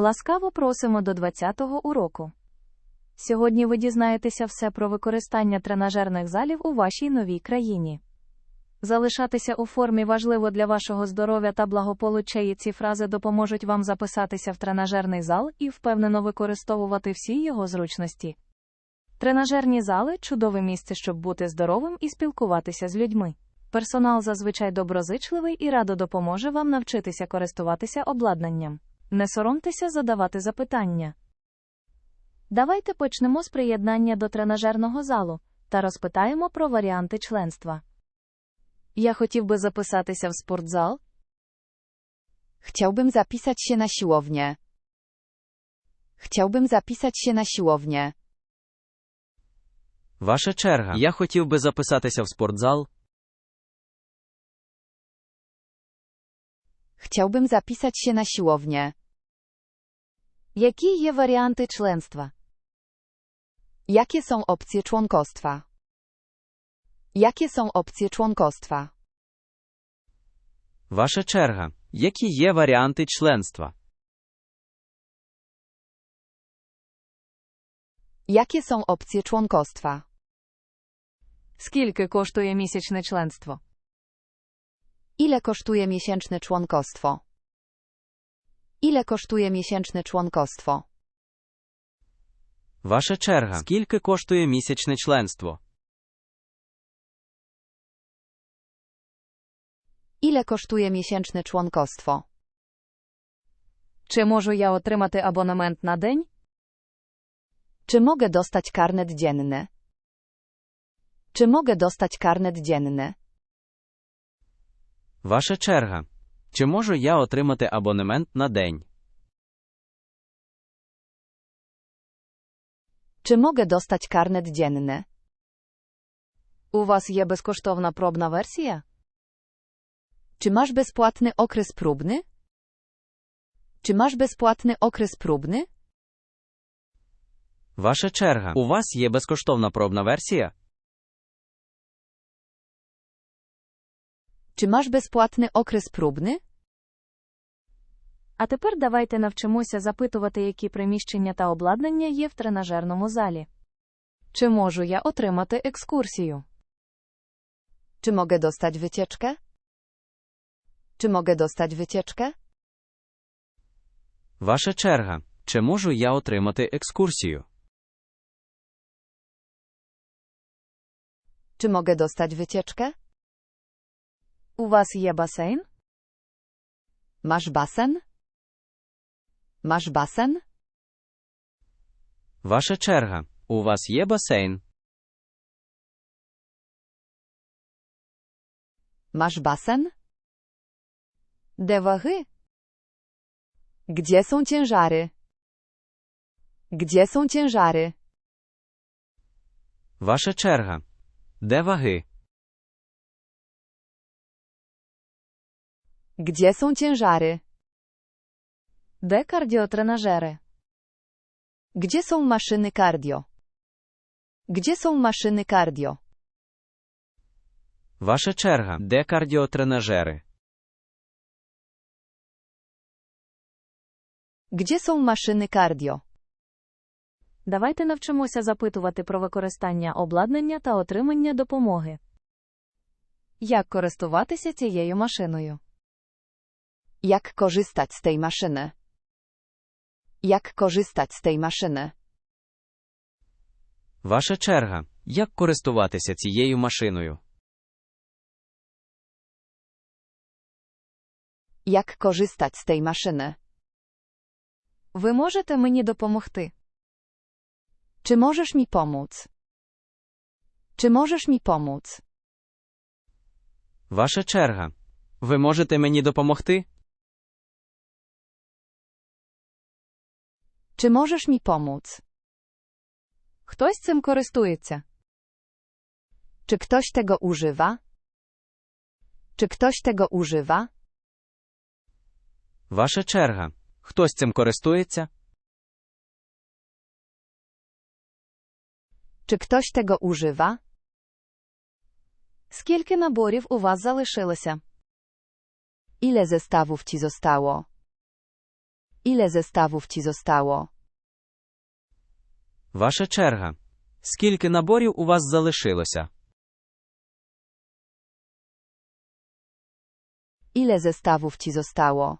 Ласкаво просимо до 20-го уроку. Сьогодні ви дізнаєтеся все про використання тренажерних залів у вашій новій країні. Залишатися у формі важливо для вашого здоров'я та благополуччя, і ці фрази допоможуть вам записатися в тренажерний зал і впевнено використовувати всі його зручності. Тренажерні зали чудове місце, щоб бути здоровим і спілкуватися з людьми. Персонал зазвичай доброзичливий і радо допоможе вам навчитися користуватися обладнанням. Не соромтеся задавати запитання. Давайте почнемо з приєднання до тренажерного залу та розпитаємо про варіанти членства. Я хотів би записатися в спортзал. Chciałbym zapisać się na siłownię. Chciałbym zapisać się na siłownię. Ваша черга. Я хотів би записатися в спортзал. Chciałbym zapisać się na siłownię. Які є варіанти членства? Jakie są opcje członkostwa? Jakie są opcje członkostwa? Ваша черга. Які є варіанти членства? Jakie są opcje członkostwa? Скільки коштує місячне членство? Ile kosztuje miesięczne członkostwo? Ile kosztuje miesięczne członkostwo? Ваша черга. Скільки коштує місячне членство? Ile kosztuje miesięczne członkostwo? Чи можу я отримати абонемент на день? Czy mogę dostać karnet dzienny? Czy mogę dostać karnet dzienny? Ваша черга. Чи можу я отримати абонемент на день? Czy mogę dostać karnet dzienny? У вас є безкоштовна пробна версія? Czy masz bezpłatny okres próbny? Czy masz bezpłatny okres próbny? Ваша черга. У вас є безкоштовна пробна версія? Czy masz bezpłatny okres próbny? А тепер давайте навчимося запитувати, які приміщення та обладнання є в тренажерному залі. Чи можу я отримати екскурсію? Czy mogę dostać wycieczkę? Czy mogę dostać wycieczkę? Ваша черга. Чи можу я отримати екскурсію? Czy mogę dostać wycieczkę? У вас є басейн? Masz basen? Masz basen? Ваша черга. У вас є басейн? Masz basen? Де ваги? Gdzie są ciężary? Gdzie są ciężary? Ваша черга. Де ваги? Gdzie są ciężary? Де кардіотренажери? Gdzie są maszyny cardio? Gdzie są maszyny cardio? Ваша черга. Де кардіотренажери? Gdzie są maszyny cardio? Давайте навчимося запитувати про використання обладнання та отримання допомоги. Як користуватися цією машиною? Jak korzystać z tej maszyny? Jak korzystać z tej maszyny? Ваша черга. Як користуватися цією машиною? Jak korzystać z tej maszyny? Ви можете мені допомогти? Czy możesz mi pomóc? Czy możesz mi pomóc? Ваша черга. Ви можете мені допомогти? Czy możesz mi pomóc? Хтось цим користується. Czy ktoś tego używa? Czy ktoś tego używa? Ваша черга. Хтось цим користується? Czy ktoś tego używa? Скільки наборів у вас залишилося? Ile zestawów ci zostało? Ile zestawów ci zostało? Ваша черга. Скільки наборів у вас залишилося? Ile zestawów ci zostało?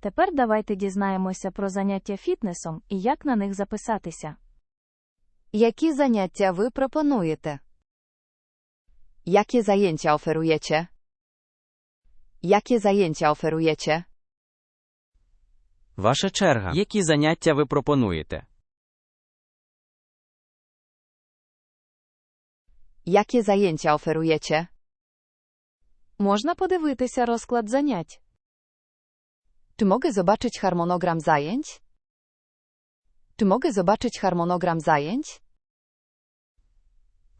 Тепер давайте дізнаємося про заняття фітнесом і як на них записатися. Jakie zajęcia wy proponujecie? Jakie zajęcia oferujecie? Jakie zajęcia oferujecie? Ваша черга. Які заняття ви пропонуєте? Jakie zajęcia oferujecie? Можна подивитися розклад занять. Czy mogę zobaczyć harmonogram zajęć? Czy mogę zobaczyć harmonogram zajęć?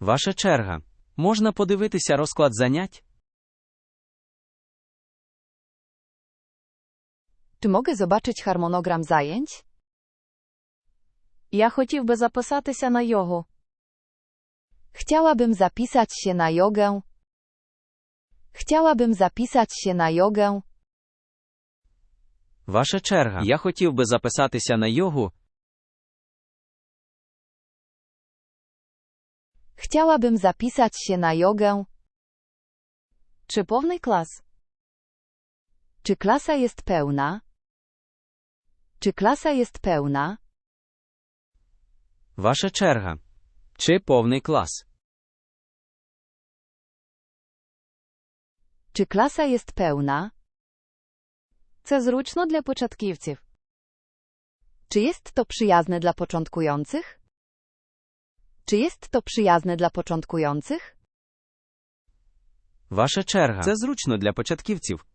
Ваша черга. Можна подивитися розклад занять? Czy mogę zobaczyć harmonogram zajęć? Я хотів би записатися на йогу. Chciałabym zapisać się na jogę. Chciałabym zapisać się na jogę. Ваша черга. Я хотів би записатися на йогу. Chciałabym zapisać się na jogę. Чи повний клас? Czy klasa jest pełna? Czy klasa jest pełna? Ваша черга. Чи повний клас? Czy klasa jest pełna? Це зручно для початківців. Czy jest to przyjazne dla początkujących? Czy jest to przyjazne dla początkujących? Ваша черга. Це зручно для початківців.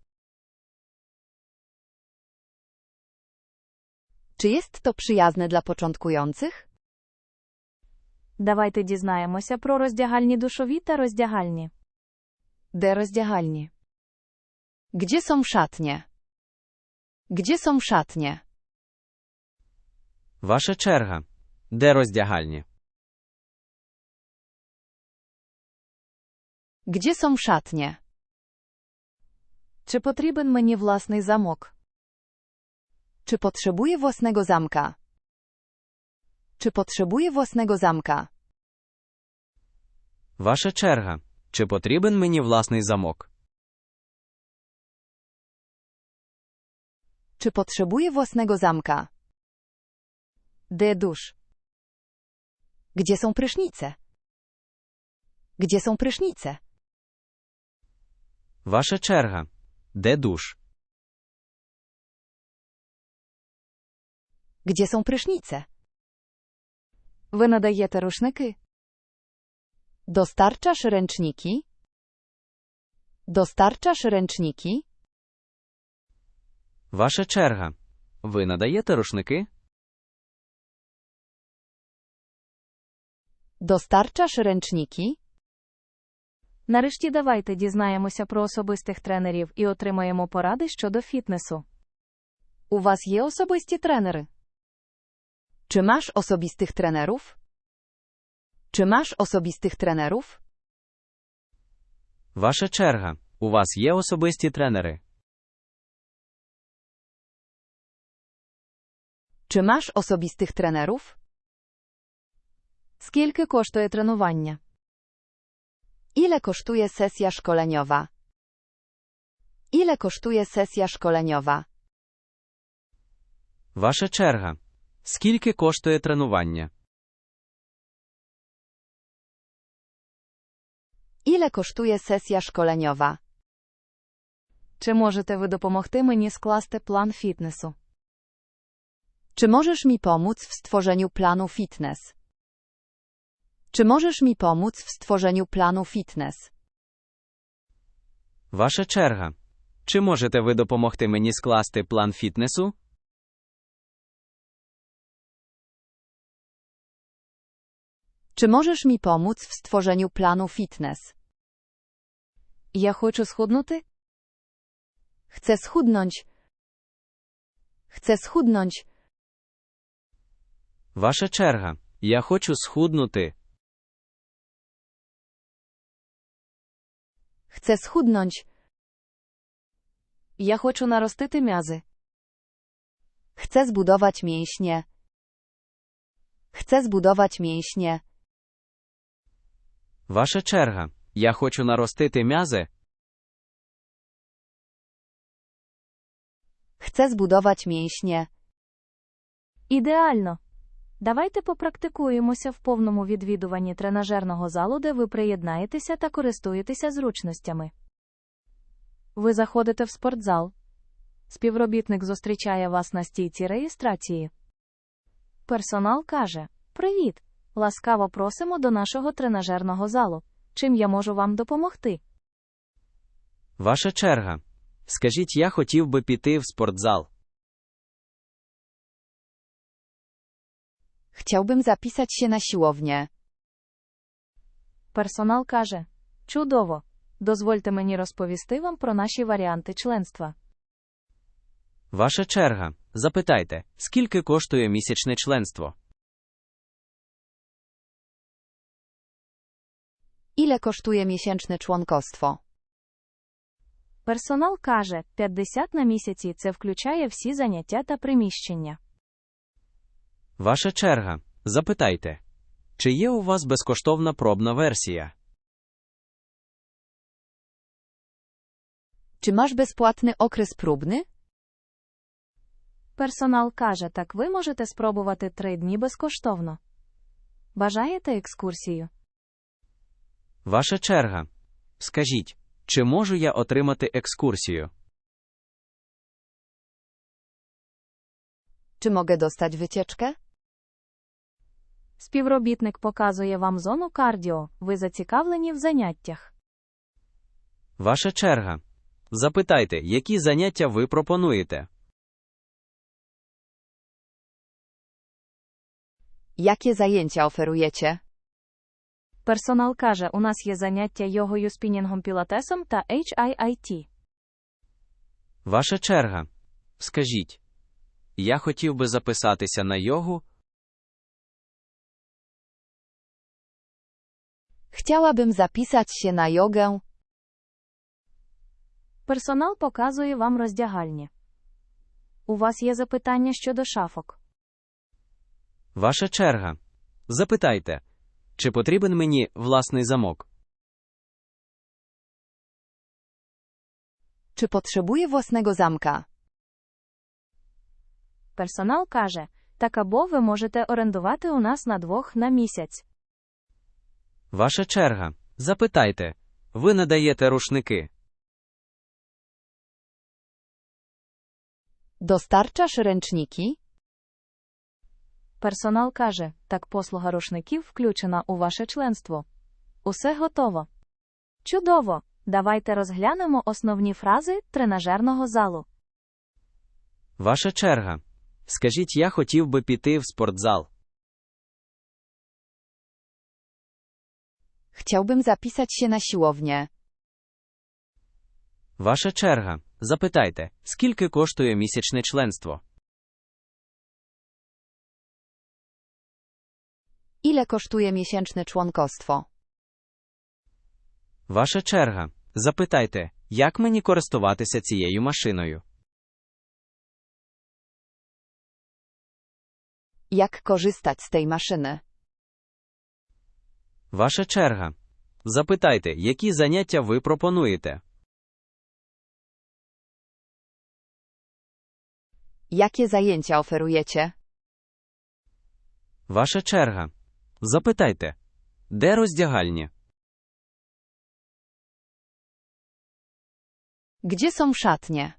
Czy jest to przyjazne dla początkujących? Давайте дізнаємося про роздягальні душові та роздягальні. Де rozdźwialnie? Gdzie są szatnie? Gdzie są szatnie? Ваша черга. Де роздягальні? Gdzie są szatnie? Чи потрібен мені власний замок? Czy potrzebuję własnego zamka? Czy potrzebuję własnego zamka? Ваша черга. Чи потрібен мені власний замок? Czy potrzebuję własnego zamka? Де душ? Gdzie są prysznice? Gdzie są prysznice? Ваша черга. Де душ? Gdzie są prysznice? Ви надаєте рушники? Dostarczasz ręczniki? Dostarczasz ręczniki? Ваша черга. Ви надаєте рушники? Dostarczasz ręczniki? Нарешті давайте дізнаємося про особистих тренерів і отримаємо поради щодо фітнесу. U was є особисті тренери? Czy masz osobistych trenerów? Czy masz osobistych trenerów? Ваша черга. У вас є особисті тренери? Czy masz osobistych trenerów? Скільки коштує тренування? Ile kosztuje sesja szkoleniowa? Ile kosztuje sesja szkoleniowa? Ваша черга. Скільки коштує тренування? Ile kosztuje sesja szkoleniowa? Чи можете ви допомогти мені скласти план фітнесу? Czy możesz mi pomóc w stworzeniu planu fitness? Czy możesz mi pomóc w stworzeniu planu fitness? Ваша черга. Чи можете ви допомогти мені скласти план фітнесу? Czy możesz mi pomóc w stworzeniu planu fitness? Я хочу схуднути? Chcę schudnąć. Chcę schudnąć. Ваша черга. Я хочу схуднути. Chcę schudnąć. Я хочу наростити м'язи. Chcę zbudować mięśnie. Chcę zbudować mięśnie. Ваша черга. Я хочу наростити м'язи. Chcę zbudować mięśnie. Ідеально. Давайте попрактикуємося в повному відвідуванні тренажерного залу, де ви приєднаєтеся та користуєтеся зручностями. Ви заходите в спортзал. Співробітник зустрічає вас на стійці реєстрації. Персонал каже: Привіт! Ласкаво просимо до нашого тренажерного залу. Чим я можу вам допомогти? Ваша черга. Скажіть, я хотів би піти в спортзал. Chciałbym zapisać się na siłownię. Персонал каже: Чудово! Дозвольте мені розповісти вам про наші варіанти членства. Ваша черга. Запитайте, скільки коштує місячне членство? Ile kosztuje miesięczne członkostwo? Персонал каже, 50 на місяці це включає всі заняття та приміщення. Ваша черга. Запитайте, чи є у вас безкоштовна пробна версія? Czy masz bezpłatny okres próbny? Персонал каже, так ви можете спробувати три дні безкоштовно. Бажаєте екскурсію? Ваша черга. Скажіть, чи можу я отримати екскурсію? Czy mogę dostać wycieczkę? Співробітник показує вам зону кардіо, ви зацікавлені в заняттях. Ваша черга. Запитайте, які заняття ви пропонуєте? Jakie zajęcia oferujecie? Персонал каже, у нас є заняття йогою спінінгом пілатесом та HIIT. Ваша черга. Скажіть, я хотів би записатися на йогу. Chciałabym zapisać się na jogę. Персонал показує вам роздягальні. У вас є запитання щодо шафок. Ваша черга. Запитайте, чи потрібен мені власний замок? Czy potrzebuję własnego zamka? Персонал каже, так або ви можете орендувати у нас на двох на місяць. Ваша черга. Запитайте, ви надаєте рушники? Dostarczasz ręczniki? Персонал каже, так послуга рушників включена у ваше членство. Усе готово. Чудово! Давайте розглянемо основні фрази тренажерного залу. Ваша черга. Скажіть, я хотів би піти в спортзал. Chciałbym zapisać się na siłownię. Ваша черга. Запитайте, скільки коштує місячне членство? Ile kosztuje miesięczne członkostwo? Ваша черга. Запитайте, як мені користуватися цією машиною? Jak korzystać z tej maszyny? Ваша черга. Запитайте, які заняття ви пропонуєте? Jakie zajęcia oferujecie? Ваша черга. Запитайте, де роздягальні? Gdzie są szatnie?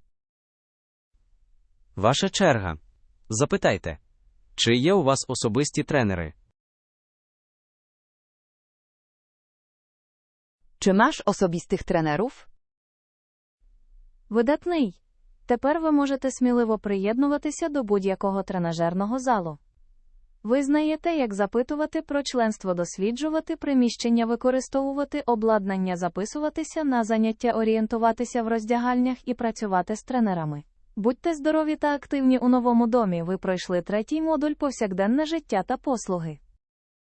Ваша черга. Запитайте, чи є у вас особисті тренери? Czy masz osobistych trenerów? Видатний. Тепер ви можете сміливо приєднуватися до будь-якого тренажерного залу. Ви знаєте, як запитувати про членство, досліджувати приміщення, використовувати обладнання, записуватися на заняття, орієнтуватися в роздягальнях і працювати з тренерами. Будьте здорові та активні у новому домі. Ви пройшли третій модуль повсякденне життя та послуги.